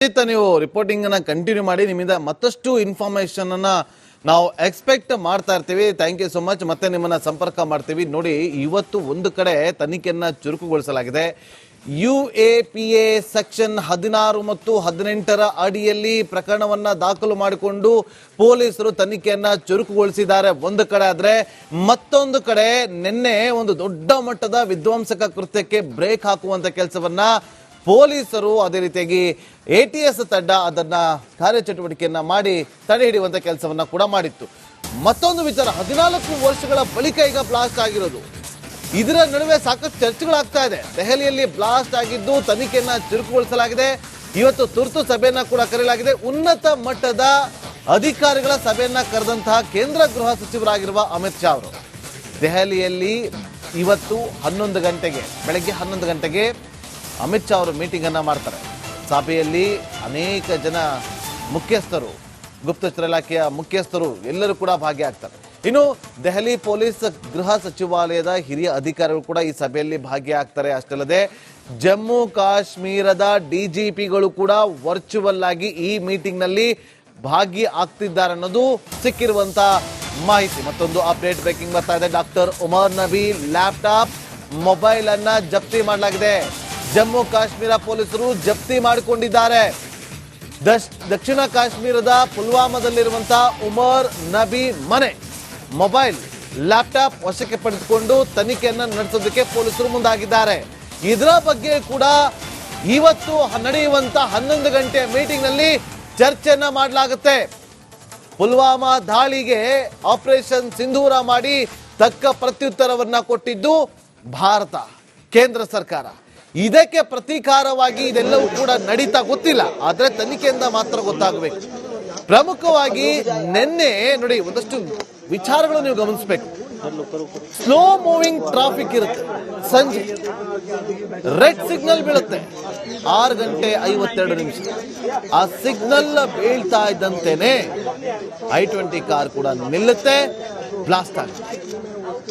ಖಂಡಿತ ನೀವು ರಿಪೋರ್ಟಿಂಗ್ ಅನ್ನ ಕಂಟಿನ್ಯೂ ಮಾಡಿ, ನಿಮ್ಮಿಂದ ಮತ್ತಷ್ಟು ಇನ್ಫಾರ್ಮೇಶನ್ ಅನ್ನ ನಾವು ಎಕ್ಸ್ಪೆಕ್ಟ್ ಮಾಡ್ತಾ ಇರ್ತೀವಿ. ಥ್ಯಾಂಕ್ ಯು ಸೊ ಮಚ್ ಮತ್ತೆ ನಿಮ್ಮನ್ನ ಸಂಪರ್ಕ ಮಾಡ್ತೀವಿ. ನೋಡಿ, ಇವತ್ತು ಒಂದು ಕಡೆ ತನಿಖೆಯನ್ನ ಚುರುಕುಗೊಳಿಸಲಾಗಿದೆ. U A P A section ಹದಿನಾರು ಮತ್ತು ಹದಿನೆಂಟರ ಅಡಿಯಲ್ಲಿ ಪ್ರಕರಣವನ್ನ ದಾಖಲು ಮಾಡಿಕೊಂಡು ಪೊಲೀಸರು ತನಿಖೆಯನ್ನ ಚುರುಕುಗೊಳಿಸಿದ್ದಾರೆ. ಒಂದು ಕಡೆ ಆದ್ರೆ ಮತ್ತೊಂದು ಕಡೆ ನಿನ್ನೆ ಒಂದು ದೊಡ್ಡ ಮಟ್ಟದ ವಿಧ್ವಂಸಕ ಕೃತ್ಯಕ್ಕೆ ಬ್ರೇಕ್ ಹಾಕುವಂತ ಕೆಲಸವನ್ನ ಪೊಲೀಸರು ಅದೇ ರೀತಿಯಾಗಿ ಎ ಟಿ ಎಸ್ ತಂಡ ಅದನ್ನ ಕಾರ್ಯಚಟುವಟಿಕೆಯನ್ನ ಮಾಡಿ ತಡೆ ಹಿಡಿಯುವಂತ ಕೆಲಸವನ್ನ ಕೂಡ ಮಾಡಿತ್ತು. ಮತ್ತೊಂದು ವಿಚಾರ, ಹದಿನಾಲ್ಕು ವರ್ಷಗಳ ಬಳಿಕ ಈಗ ಬ್ಲಾಸ್ಟ್ ಆಗಿರೋದು. ಇದರ ನಡುವೆ ಸಾಕಷ್ಟು ಚರ್ಚೆಗಳಾಗ್ತಾ ಇದೆ. ದೆಹಲಿಯಲ್ಲಿ ಬ್ಲಾಸ್ಟ್ ಆಗಿದ್ದು ತನಿಖೆಯನ್ನ ಚುರುಕುಗೊಳಿಸಲಾಗಿದೆ. ಇವತ್ತು ತುರ್ತು ಸಭೆಯನ್ನ ಕೂಡ ಕರೆಯಲಾಗಿದೆ. ಉನ್ನತ ಮಟ್ಟದ ಅಧಿಕಾರಿಗಳ ಸಭೆಯನ್ನ ಕರೆದಂತಹ ಕೇಂದ್ರ ಗೃಹ ಸಚಿವರಾಗಿರುವ ಅಮಿತ್ ಶಾ ಅವರು. ದೆಹಲಿಯಲ್ಲಿ ಇವತ್ತು ಹನ್ನೊಂದು ಗಂಟೆಗೆ, ಬೆಳಗ್ಗೆ ಹನ್ನೊಂದು ಗಂಟೆಗೆ ಅಮಿತ್ ಶಾ ಅವರು ಮೀಟಿಂಗನ್ನು ಮಾಡ್ತಾರೆ. ಸಭೆಯಲ್ಲಿ ಅನೇಕ ಜನ ಮುಖ್ಯಸ್ಥರು, ಗುಪ್ತಚರ ಇಲಾಖೆಯ ಮುಖ್ಯಸ್ಥರು ಎಲ್ಲರೂ ಕೂಡ ಭಾಗಿಯಾಗ್ತಾರೆ. ಇನ್ನು ದೆಹಲಿ ಪೊಲೀಸ್ ಗೃಹ ಸಚಿವಾಲಯದ ಹಿರಿಯ ಅಧಿಕಾರಿಗಳು ಕೂಡ ಈ ಸಭೆಯಲ್ಲಿ ಭಾಗಿಯಾಗ್ತಾರೆ. ಅಷ್ಟಲ್ಲದೆ ಜಮ್ಮು ಕಾಶ್ಮೀರದ ಡಿಜಿಪಿಗಳು ಕೂಡ ವರ್ಚುವಲ್ ಆಗಿ ಈ ಮೀಟಿಂಗ್ನಲ್ಲಿ ಭಾಗಿ ಆಗ್ತಿದ್ದಾರೆ ಅನ್ನೋದು ಸಿಕ್ಕಿರುವಂತ ಮಾಹಿತಿ. ಮತ್ತೊಂದು ಅಪ್ಡೇಟ್ ಬ್ರೇಕಿಂಗ್ ಬರ್ತಾ ಇದೆ. Doctor Umar Nabi laptop mobile ಅನ್ನ ಜಪ್ತಿ ಮಾಡಲಾಗಿದೆ. ಜಮ್ಮು ಕಾಶ್ಮೀರ ಪೊಲೀಸರು ಜಪ್ತಿ ಮಾಡಿಕೊಂಡಿದ್ದಾರೆ. ದಕ್ಷಿಣ ಕಾಶ್ಮೀರದ ಪುಲ್ವಾಮಾದಲ್ಲಿರುವಂತಹ ಉಮರ್ ನಬಿ ಮನೆ ಮೊಬೈಲ್, ಲ್ಯಾಪ್ಟಾಪ್ ವಶಕ್ಕೆ ಪಡೆದುಕೊಂಡು ತನಿಖೆಯನ್ನು ನಡೆಸೋದಕ್ಕೆ ಪೊಲೀಸರು ಮುಂದಾಗಿದ್ದಾರೆ. ಇದರ ಬಗ್ಗೆ ಕೂಡ ಇವತ್ತು ನಡೆಯುವಂತ ಹನ್ನೊಂದು ಗಂಟೆ ಮೀಟಿಂಗ್ನಲ್ಲಿ ಚರ್ಚೆಯನ್ನ ಮಾಡಲಾಗುತ್ತೆ. ಪುಲ್ವಾಮಾ ದಾಳಿಗೆ ಆಪರೇಷನ್ ಸಿಂಧೂರ ಮಾಡಿ ತಕ್ಕ ಪ್ರತ್ಯುತ್ತರವನ್ನ ಕೊಟ್ಟಿದ್ದು ಭಾರತ, ಕೇಂದ್ರ ಸರ್ಕಾರ. ಇದಕ್ಕೆ ಪ್ರತೀಕಾರವಾಗಿ ಇದೆಲ್ಲವೂ ಕೂಡ ನಡೀತಾ ಗೊತ್ತಿಲ್ಲ. ಆದ್ರೆ ತನಿಖೆಯಿಂದ ಮಾತ್ರ ಗೊತ್ತಾಗಬೇಕು. ಪ್ರಮುಖವಾಗಿ ನಿನ್ನೆ ನೋಡಿ, ಒಂದಷ್ಟು ವಿಚಾರಗಳು ನೀವು ಗಮನಿಸಬೇಕು. ಸ್ಲೋ ಮೂವಿಂಗ್ ಟ್ರಾಫಿಕ್ ಇರುತ್ತೆ. ಸಂಜೆ. ರೆಡ್ ಸಿಗ್ನಲ್ ಬೀಳುತ್ತೆ. ಆರು ಗಂಟೆ ಐವತ್ತೆರಡು ನಿಮಿಷ. ಆ ಸಿಗ್ನಲ್ ಬೀಳ್ತಾ ಇದ್ದಂತೆ ಐ ಟ್ವೆಂಟಿ ಕಾರ್ ಕೂಡ ನಿಲ್ಲುತ್ತೆ ಬ್ಲಾಸ್ಟ್ ಆಗುತ್ತೆ.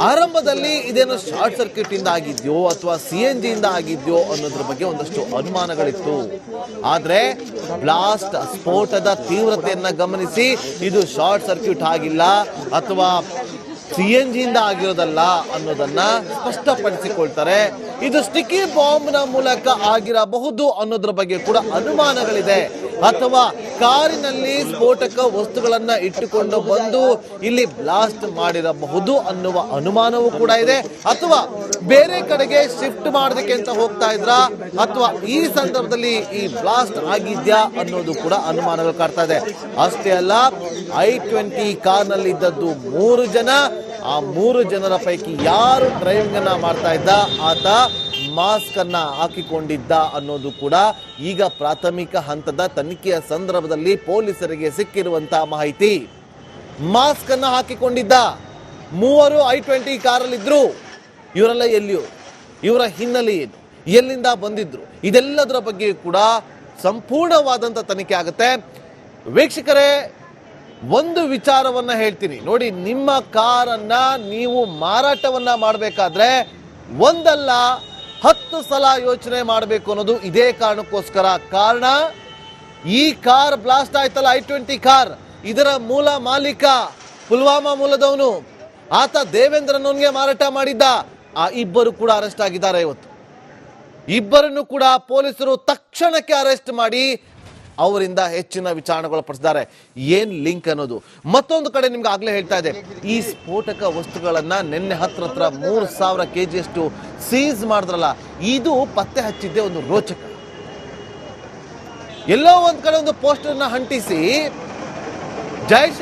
ಆರಂಭದಲ್ಲಿ ಇದೇನು ಶಾರ್ಟ್ ಸರ್ಕ್ಯೂಟ್ ಇಂದ ಆಗಿದ್ಯೋ ಅಥವಾ ಸಿ ಎನ್ ಜಿ ಇಂದ ಆಗಿದ್ಯೋ ಅನ್ನೋದ್ರ ಬಗ್ಗೆ ಒಂದಷ್ಟು ಅನುಮಾನಗಳಿತ್ತು. ಆದ್ರೆ ಬ್ಲಾಸ್ಟ್ ಸ್ಫೋಟದ ತೀವ್ರತೆಯನ್ನ ಗಮನಿಸಿ ಇದು ಶಾರ್ಟ್ ಸರ್ಕ್ಯೂಟ್ ಆಗಿಲ್ಲ ಅಥವಾ ಸಿ ಎನ್ ಜಿಯಿಂದ ಆಗಿರೋದಲ್ಲ ಅನ್ನೋದನ್ನ ಸ್ಪಷ್ಟಪಡಿಸಿಕೊಳ್ತಾರೆ. ಇದು ಸ್ಟಿಕ್ಕಿ ಬಾಂಬ್ನ ಮೂಲಕ ಆಗಿರಬಹುದು ಅನ್ನೋದ್ರ ಬಗ್ಗೆ ಕೂಡ ಅನುಮಾನಗಳಿದೆ. ಅಥವಾ ಕಾರಿನಲ್ಲಿ ಸ್ಫೋಟಕ ವಸ್ತುಗಳನ್ನು ಇಟ್ಟುಕೊಂಡು ಬಂದು ಇಲ್ಲಿ ಬ್ಲಾಸ್ಟ್ ಮಾಡಿರಬಹುದು ಅನ್ನುವ ಅನುಮಾನವೂ ಕೂಡ ಇದೆ. ಅಥವಾ ಬೇರೆ ಕಡೆಗೆ ಶಿಫ್ಟ್ ಮಾಡೋದಕ್ಕೆ ಅಂತ ಹೋಗ್ತಾ ಇದ್ರ? ಅಥವಾ ಈ ಸಂದರ್ಭದಲ್ಲಿ ಈ ಬ್ಲಾಸ್ಟ್ ಆಗಿದ್ಯಾ ಅನ್ನೋದು ಕೂಡ ಅನುಮಾನಗಳು ಕಾಡ್ತಾ ಇದೆ. ಅಷ್ಟೇ ಅಲ್ಲ, ಐ ಟ್ವೆಂಟಿ ಕಾರ್ನಲ್ಲಿ ಇದ್ದದ್ದು ಮೂರು ಜನ. ಆ ಮೂರು ಜನರ ಪೈಕಿ ಯಾರು ಡ್ರೈವಿಂಗ್ ಅನ್ನ ಮಾಡ್ತಾ ಇದ್ದ? ಆತ ಮಾಸ್ಕ್ ಅನ್ನ ಹಾಕಿಕೊಂಡಿದ್ದ ಅನ್ನೋದು ಕೂಡ ಈಗ ಪ್ರಾಥಮಿಕ ಹಂತದ ತನಿಖೆಯ ಸಂದರ್ಭದಲ್ಲಿ ಪೊಲೀಸರಿಗೆ ಸಿಕ್ಕಿರುವಂತಹ ಮಾಹಿತಿ. ಮಾಸ್ಕ್ ಅನ್ನ ಹಾಕಿಕೊಂಡಿದ್ದ. ಮೂವರು ಐ ಟ್ವೆಂಟಿ ಕಾರಲ್ಲಿದ್ರು. ಇವರೆಲ್ಲ ಎಲ್ಲಿಯೋ, ಇವರ ಹಿನ್ನೆಲೆ ಏನು, ಎಲ್ಲಿಂದ ಬಂದಿದ್ರು, ಇದೆಲ್ಲದರ ಬಗ್ಗೆ ಕೂಡ ಸಂಪೂರ್ಣವಾದಂಥ ತನಿಖೆ ಆಗುತ್ತೆ. ವೀಕ್ಷಕರೇ, ಒಂದು ವಿಚಾರವನ್ನ ಹೇಳ್ತೀನಿ. ನೋಡಿ, ನಿಮ್ಮ ಕಾರನ್ನ ನೀವು ಮಾರಾಟವನ್ನ ಮಾಡಬೇಕಾದ್ರೆ ಒಂದಲ್ಲ ಹತ್ತು ಸಲ ಯೋಚನೆ ಮಾಡಬೇಕು ಅನ್ನೋದು ಇದೇ ಕಾರಣಕ್ಕೋಸ್ಕರ. ಕಾರಣ, ಈ ಕಾರ್ ಬ್ಲಾಸ್ಟ್ ಆಯ್ತಲ್ಲ, ಐ ಟ್ವೆಂಟಿ ಕಾರ್. ಇದರ ಮೂಲ ಮಾಲೀಕ ಪುಲ್ವಾಮಾ ಮೂಲದವನು. ಆತ ದೇವೇಂದ್ರನವನಿಗೆ ಮಾರಾಟ ಮಾಡಿದ್ದ. ಆ ಇಬ್ಬರು ಕೂಡ ಅರೆಸ್ಟ್ ಆಗಿದ್ದಾರೆ ಇವತ್ತು. ಇಬ್ಬರನ್ನು ಕೂಡ ಪೊಲೀಸರು ತಕ್ಷಣಕ್ಕೆ ಅರೆಸ್ಟ್ ಮಾಡಿ ಅವರಿಂದ ಹೆಚ್ಚಿನ ವಿಚಾರಣೆಗಳು ಪಡಿಸಿದ್ದಾರೆ. ಏನ್ ಲಿಂಕ್ ಅನ್ನೋದು? ಮತ್ತೊಂದು ಕಡೆ ನಿಮ್ಗೆ ಆಗ್ಲೇ ಹೇಳ್ತಾ ಇದೆ. ಈ ಸ್ಫೋಟಕ ವಸ್ತುಗಳನ್ನ ನಿನ್ನೆ ಹತ್ರ ಹತ್ರ ಮೂರು ಸಾವಿರ ಕೆ ಜಿಯಷ್ಟು ಸೀಸ್ ಮಾಡಿದ್ರಲ್ಲ, ಇದು ಪತ್ತೆ ಹಚ್ಚಿದ್ದೆ ಒಂದು ರೋಚಕ. ಎಲ್ಲೋ ಒಂದ್ ಕಡೆ ಒಂದು ಪೋಸ್ಟರ್ನ ಅಂಟಿಸಿ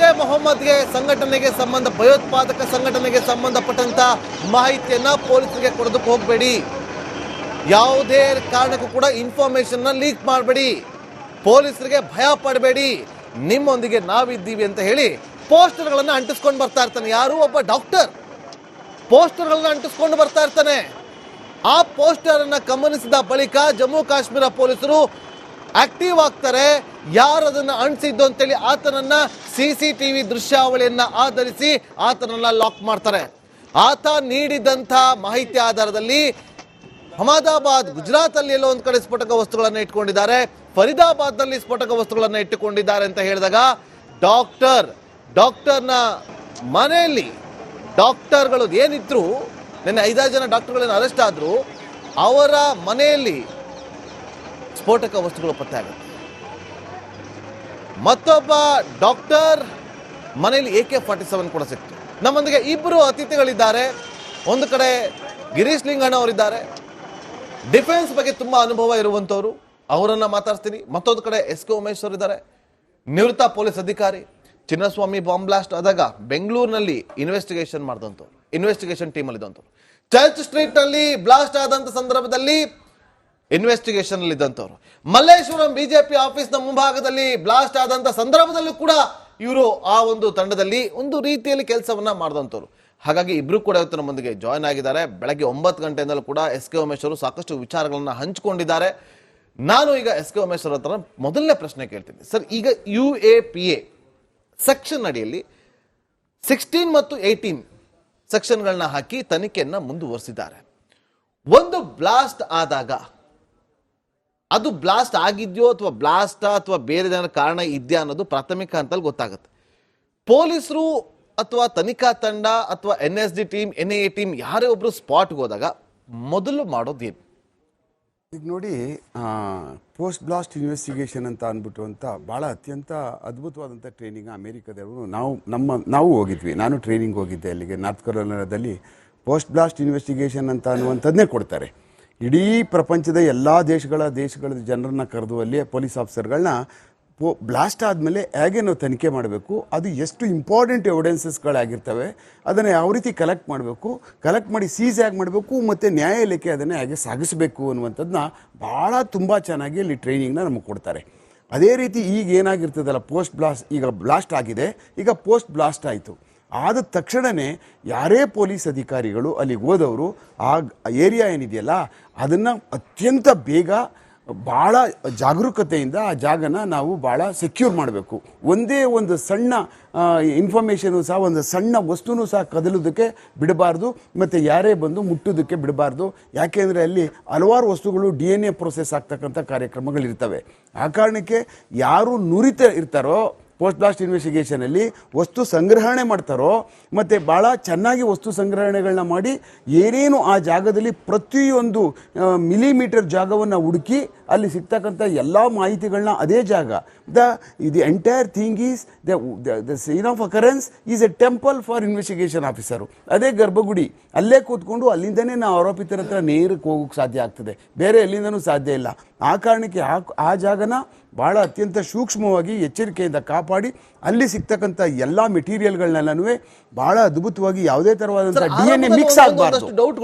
ಎ ಮೊಹಮ್ಮದ್ಗೆ ಸಂಘಟನೆಗೆ ಸಂಬಂಧ, ಭಯೋತ್ಪಾದಕ ಸಂಘಟನೆಗೆ ಸಂಬಂಧಪಟ್ಟಂತ ಮಾಹಿತಿಯನ್ನ ಪೊಲೀಸರಿಗೆ ಕೊಡೋದಕ್ಕೆ ಹೋಗಬೇಡಿ. ಯಾವುದೇ ಕಾರಣಕ್ಕೂ ಕೂಡ ಇನ್ಫಾರ್ಮೇಶನ್ ಲೀಕ್ ಮಾಡಬೇಡಿ. ಪೊಲೀಸರಿಗೆ ಭಯ ಪಡಬೇಡಿ. ನಿಮ್ಮೊಂದಿಗೆ ನಾವಿದ್ದೀವಿ ಅಂತ ಹೇಳಿ ಪೋಸ್ಟರ್ಗಳನ್ನು ಅಂಟಿಸ್ಕೊಂಡು ಬರ್ತಾ ಇರ್ತಾನೆ. ಯಾರು? ಒಬ್ಬ ಡಾಕ್ಟರ್. ಪೋಸ್ಟರ್ಗಳನ್ನು ಅಂಟಿಸ್ಕೊಂಡು ಬರ್ತಾ ಇರ್ತಾನೆ. ಆ ಪೋಸ್ಟರ್ ಅನ್ನ ಗಮನಿಸಿದ ಬಳಿಕ ಜಮ್ಮು ಕಾಶ್ಮೀರ ಪೊಲೀಸರು ಆಕ್ಟಿವ್ ಆಗ್ತಾರೆ. ಯಾರು ಅದನ್ನ ಅಂಟಿಸಿದ್ದು ಅಂತೇಳಿ ಆತನನ್ನ ಸಿ ಸಿ ದೃಶ್ಯಾವಳಿಯನ್ನ ಆಧರಿಸಿ ಆತನನ್ನ ಲಾಕ್ ಮಾಡ್ತಾರೆ. ಆತ ನೀಡಿದಂಥ ಮಾಹಿತಿ ಆಧಾರದಲ್ಲಿ ಅಹಮದಾಬಾದ್, ಗುಜರಾತ್ ಅಲ್ಲಿ ಎಲ್ಲೋ ಒಂದು ಕಡೆ ಸ್ಫೋಟಕ ವಸ್ತುಗಳನ್ನು ಇಟ್ಕೊಂಡಿದ್ದಾರೆ. ಫರೀದಾಬಾದ್ನಲ್ಲಿ ಸ್ಫೋಟಕ ವಸ್ತುಗಳನ್ನು ಇಟ್ಟುಕೊಂಡಿದ್ದಾರೆ ಅಂತ ಹೇಳಿದಾಗ ಡಾಕ್ಟರ್, ಡಾಕ್ಟರ್ನ ಮನೆಯಲ್ಲಿ ಡಾಕ್ಟರ್ಗಳು ಏನಿದ್ರು, ನಿನ್ನೆ ಐದಾರು ಜನ ಡಾಕ್ಟರ್ಗಳನ್ನ ಅರೆಸ್ಟ್ ಆದ್ರು, ಅವರ ಮನೆಯಲ್ಲಿ ಸ್ಫೋಟಕ ವಸ್ತುಗಳು ಪತ್ತೆ ಆಗುತ್ತೆ. ಮತ್ತೊಬ್ಬ ಡಾಕ್ಟರ್ ಮನೆಯಲ್ಲಿ ಎ ಕೆ ಫಾರ್ಟಿ ಸೆವೆನ್ ಕೂಡ ಸಿಕ್ತು. ನಮ್ಮೊಂದಿಗೆ ಇಬ್ಬರು ಅತಿಥಿಗಳಿದ್ದಾರೆ. ಒಂದು ಕಡೆ ಗಿರೀಶ್ ಲಿಂಗಣ್ಣ ಅವರಿದ್ದಾರೆ. ಡಿಫೆನ್ಸ್ ಬಗ್ಗೆ ತುಂಬಾ ಅನುಭವ ಇರುವಂತವರು. ಅವರನ್ನ ಮಾತಾಡ್ತೀನಿ ಮತ್ತೊಂದು ಕಡೆ ಎಸ್ ಕೆ ಉಮೇಶ್ ಅವರು ಇದ್ದಾರೆ. ನಿವೃತ್ತ ಪೊಲೀಸ್ ಅಧಿಕಾರಿ, ಚಿನ್ನಸ್ವಾಮಿ ಬಾಂಬ್ ಬ್ಲಾಸ್ಟ್ ಆದಾಗ ಬೆಂಗಳೂರಿನಲ್ಲಿ ಇನ್ವೆಸ್ಟಿಗೇಷನ್ ಮಾಡಿದಂಥವ್ರು ಇನ್ವೆಸ್ಟಿಗೇಷನ್ ಟೀಮ್ ಅಲ್ಲಿ ಇದ್ದಂಥವ್ರು ಚರ್ಚ್ ಸ್ಟ್ರೀಟ್ನಲ್ಲಿ ಬ್ಲಾಸ್ಟ್ ಆದಂಥ ಸಂದರ್ಭದಲ್ಲಿ ಇನ್ವೆಸ್ಟಿಗೇಷನ್ ಅಲ್ಲಿ ಇದ್ದಂಥವ್ರು ಮಲ್ಲೇಶ್ವರಂ ಬಿಜೆಪಿ ಆಫೀಸ್ನ ಮುಂಭಾಗದಲ್ಲಿ ಬ್ಲಾಸ್ಟ್ ಆದಂಥ ಸಂದರ್ಭದಲ್ಲೂ ಕೂಡ ಇವರು ಆ ಒಂದು ತಂಡದಲ್ಲಿ ಒಂದು ರೀತಿಯಲ್ಲಿ ಕೆಲಸವನ್ನ ಮಾಡಿದಂಥವ್ರು ಹಾಗಾಗಿ ಇಬ್ರು ಕೂಡ ಇವತ್ತು ನಮ್ಮೊಂದಿಗೆ ಜಾಯ್ನ್ ಆಗಿದ್ದಾರೆ. ಬೆಳಗ್ಗೆ ಒಂಬತ್ತು ಗಂಟೆಯಿಂದಲೂ ಕೂಡ ಎಸ್ ಕೆ ಉಮೇಶ್ ಅವರು ಸಾಕಷ್ಟು ವಿಚಾರಗಳನ್ನು ಹಂಚಿಕೊಂಡಿದ್ದಾರೆ. ನಾನು ಈಗ ಎಸ್ ಕೆ ಉಮೇಶ್ ಅವ್ರ ಹತ್ರ ಮೊದಲನೇ ಪ್ರಶ್ನೆ ಕೇಳ್ತೀನಿ. ಸರ್, ಈಗ U A P A section ಅಡಿಯಲ್ಲಿ ಸಿಕ್ಸ್ಟೀನ್ ಮತ್ತು ಏಯ್ಟೀನ್ ಸೆಕ್ಷನ್ಗಳನ್ನ ಹಾಕಿ ತನಿಖೆಯನ್ನು ಮುಂದುವರಿಸಿದ್ದಾರೆ. ಒಂದು ಬ್ಲಾಸ್ಟ್ ಆದಾಗ, ಅದು ಬ್ಲಾಸ್ಟ್ ಆಗಿದೆಯೋ ಅಥವಾ ಬ್ಲಾಸ್ಟ್ ಅಥವಾ ಬೇರೆ ಏನಾದ್ರು ಕಾರಣ ಇದೆಯಾ ಅನ್ನೋದು ಪ್ರಾಥಮಿಕ ಹಂತದಲ್ಲಿ ಗೊತ್ತಾಗುತ್ತೆ. ಪೊಲೀಸರು ಅಥವಾ ತನಿಖಾ ತಂಡ ಅಥವಾ N S D team, N A team, ಯಾರೇ ಒಬ್ರು ಸ್ಪಾಟ್ಗೆ ಹೋದಾಗ ಮೊದಲು ಮಾಡೋದೇನು? ಈಗ ನೋಡಿ ಪೋಸ್ಟ್ ಬ್ಲಾಸ್ಟ್ ಇನ್ವೆಸ್ಟಿಗೇಷನ್ ಅಂತ ಅಂದ್ಬಿಟ್ಟು ಅಂತ ಭಾಳ ಅತ್ಯಂತ ಅದ್ಭುತವಾದಂಥ ಟ್ರೈನಿಂಗ್ ಅಮೇರಿಕಾದವರು ನಾವು, ನಮ್ಮ, ನಾವು ಹೋಗಿದ್ವಿ. ನಾನು ಟ್ರೈನಿಂಗ್ ಹೋಗಿದ್ದೆ ಅಲ್ಲಿಗೆ. ನಾರ್ತ್ ಕರೋಲಿನಾದಲ್ಲಿ ಪೋಸ್ಟ್ ಬ್ಲಾಸ್ಟ್ ಇನ್ವೆಸ್ಟಿಗೇಷನ್ ಅಂತ ಅನ್ನುವಂಥದ್ದನ್ನೇ ಕೊಡ್ತಾರೆ. ಇಡೀ ಪ್ರಪಂಚದ ಎಲ್ಲ ದೇಶಗಳ ದೇಶಗಳ ಜನರನ್ನ ಕರೆದು ಅಲ್ಲಿ ಪೊಲೀಸ್ ಆಫೀಸರ್ಗಳನ್ನ ಬ್ಲಾಸ್ಟ್ ಆದಮೇಲೆ ಹೇಗೆ ನಾವು ತನಿಖೆ ಮಾಡಬೇಕು? ಅದು ಎಷ್ಟು ಇಂಪಾರ್ಟೆಂಟ್ ಎವಿಡೆನ್ಸಸ್ಗಳಾಗಿರ್ತವೆ ಅದನ್ನು ಯಾವ ರೀತಿ ಕಲೆಕ್ಟ್ ಮಾಡಬೇಕು? ಕಲೆಕ್ಟ್ ಮಾಡಿ ಸೀಸ್ ಹೇಗೆ ಮಾಡಬೇಕು? ಮತ್ತು ನ್ಯಾಯಾಲಯಕ್ಕೆ ಅದನ್ನು ಹೇಗೆ ಸಾಗಿಸಬೇಕು ಅನ್ನುವಂಥದ್ದನ್ನ ಭಾಳ ತುಂಬ ಚೆನ್ನಾಗಿ ಅಲ್ಲಿ ಟ್ರೈನಿಂಗ್ನ ನಮಗೆ ಕೊಡ್ತಾರೆ. ಅದೇ ರೀತಿ ಈಗ ಏನಾಗಿರ್ತದಲ್ಲ ಪೋಸ್ಟ್ ಬ್ಲಾಸ್ಟ್ ಈಗ ಬ್ಲಾಸ್ಟ್ ಆಗಿದೆ. ಈಗ ಪೋಸ್ಟ್ ಬ್ಲಾಸ್ಟ್ ಆಯಿತು. ಆದ ತಕ್ಷಣವೇ ಯಾರೇ ಪೊಲೀಸ್ ಅಧಿಕಾರಿಗಳು ಅಲ್ಲಿಗೆ ಹೋದವರು ಆ ಏರಿಯಾ ಏನಿದೆಯಲ್ಲ, ಅದನ್ನು ಅತ್ಯಂತ ಬೇಗ ಭಾಳ ಜಾಗರೂಕತೆಯಿಂದ ಆ ಜಾಗನ ನಾವು ಭಾಳ ಸೆಕ್ಯೂರ್ ಮಾಡಬೇಕು. ಒಂದೇ ಒಂದು ಸಣ್ಣ ಇನ್ಫಾರ್ಮೇಷನು ಸಹ, ಒಂದು ಸಣ್ಣ ವಸ್ತುನೂ ಸಹ ಕದಲೋದಕ್ಕೆ ಬಿಡಬಾರ್ದು, ಮತ್ತು ಯಾರೇ ಬಂದು ಮುಟ್ಟೋದಕ್ಕೆ ಬಿಡಬಾರ್ದು. ಯಾಕೆಂದರೆ ಅಲ್ಲಿ ಹಲವಾರು ವಸ್ತುಗಳು ಡಿ ಎನ್ ಎ ಪ್ರೊಸೆಸ್ ಆಗ್ತಕ್ಕಂಥ ಕಾರ್ಯಕ್ರಮಗಳಿರ್ತವೆ. ಆ ಕಾರಣಕ್ಕೆ ಯಾರು ನುರಿತ ಇರ್ತಾರೋ ಪೋಸ್ಟ್ ಬ್ಲಾಸ್ಟ್ ಇನ್ವೆಸ್ಟಿಗೇಷನಲ್ಲಿ ವಸ್ತು ಸಂಗ್ರಹಣೆ ಮಾಡ್ತಾರೋ, ಮತ್ತು ಭಾಳ ಚೆನ್ನಾಗಿ ವಸ್ತು ಸಂಗ್ರಹಣೆಗಳನ್ನ ಮಾಡಿ ಏನೇನು ಆ ಜಾಗದಲ್ಲಿ ಪ್ರತಿಯೊಂದು ಮಿಲಿಮೀಟರ್ ಜಾಗವನ್ನು ಹುಡುಕಿ ಅಲ್ಲಿ ಸಿಗ್ತಕ್ಕಂಥ ಎಲ್ಲ ಮಾಹಿತಿಗಳನ್ನ ಅದೇ ಜಾಗ. The the entire thing is the the scene of occurrence is a temple for investigation officer. ಅದೇ ಗರ್ಭಗುಡಿ. ಅಲ್ಲೇ ಕೂತ್ಕೊಂಡು ಅಲ್ಲಿಂದನೇ ನಾವು ಆರೋಪಿತರ ಹತ್ರ ನೇರಕ್ಕೆ ಹೋಗೋಕ್ಕೆ ಸಾಧ್ಯ ಆಗ್ತದೆ. ಬೇರೆ ಎಲ್ಲಿಂದನೂ ಸಾಧ್ಯ ಇಲ್ಲ. ಆ ಕಾರಣಕ್ಕೆ ಆ ಆ ಜಾಗನ ಭಾಳ ಅತ್ಯಂತ ಸೂಕ್ಷ್ಮವಾಗಿ ಎಚ್ಚರಿಕೆಯಿಂದ ಕಾಪಾಡಿ ಅಲ್ಲಿ ಸಿಗ್ತಕ್ಕಂಥ ಎಲ್ಲ ಮೆಟೀರಿಯಲ್ಗಳನ್ನೆಲ್ಲನೂ ಭಾಳ ಅದ್ಭುತವಾಗಿ ಯಾವುದೇ ಥರವಾದಂಥ ಡಿ ಎನ್ ಎ ಮಿಕ್ಸ್ ಆಗಬಾರ್ದು. ಡೌಟ್